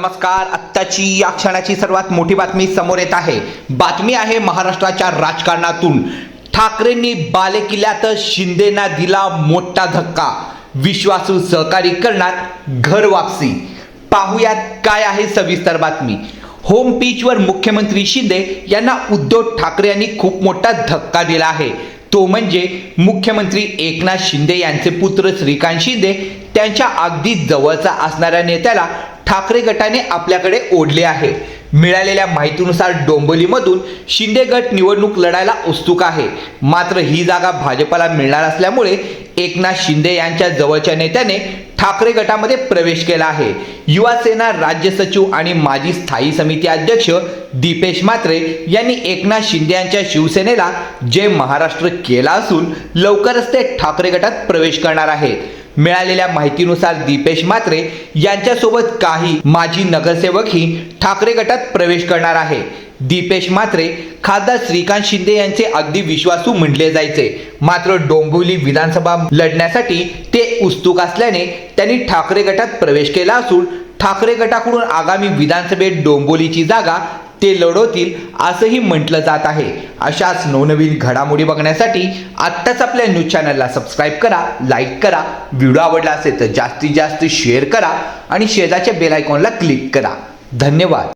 नमस्कार. आत्ताची या क्षणाची सर्वात मोठी बातमी समोर येत आहे. बातमी आहे महाराष्ट्राच्या राजकारणातून. ठाकरेंनी बालेकिल्ल्यात शिंदेना दिला मोठा धक्का. विश्वासू सहकारी करणार घर वापसी. पाहुयात काय आहे सविस्तर बातमी. होम पिचवर मुख्यमंत्री शिंदे यांना उद्धव ठाकरे यांनी खूप मोठा धक्का दिला आहे. तो म्हणजे मुख्यमंत्री एकनाथ शिंदे यांचे पुत्र श्रीकांत शिंदे त्यांच्या अगदी जवळचा असणाऱ्या नेत्याला ठाकरे गटाने आपल्याकडे ओढले आहे. मिळालेल्या माहितीनुसार डोंबोलीमधून शिंदे गट निवडणूक लढायला उत्सुक आहे. मात्र ही जागा भाजपला मिळणार असल्यामुळे एकनाथ शिंदे यांच्या जवळच्या नेत्याने ठाकरे गटामध्ये प्रवेश केला आहे. युवासेना राज्य सचिव आणि माजी स्थायी समिती अध्यक्ष दीपेश म्हात्रे यांनी एकनाथ शिंदे यांच्या शिवसेनेला जय महाराष्ट्र केला असून लवकरच ते ठाकरे गटात प्रवेश करणार आहेत. मिळालेल्या माहितीनुसार दीपेश म्हात्रे यांच्यासोबत काही माजी नगरसेवकही ठाकरे गटात प्रवेश करणार आहे. दीपेश म्हात्रे खासदार श्रीकांत शिंदे यांचे अगदी विश्वासू म्हटले जायचे. मात्र डोंबिवली विधानसभा लढण्यासाठी ते उत्सुक असल्याने त्यांनी ठाकरे गटात प्रवेश केला असून ठाकरे गटाकडून आगामी विधानसभेत डोंबोलीची जागा ते लढवतील असंही म्हटलं जात आहे. अशाच नवनवीन घडामोडी बघण्यासाठी आत्ताच आपल्या न्यूज चॅनलला सबस्क्राईब करा लाईक करा व्हिडिओ आवडला असेल तर जास्तीत जास्त शेअर करा आणि शेजारच्या बेल आयकॉनला क्लिक करा. धन्यवाद.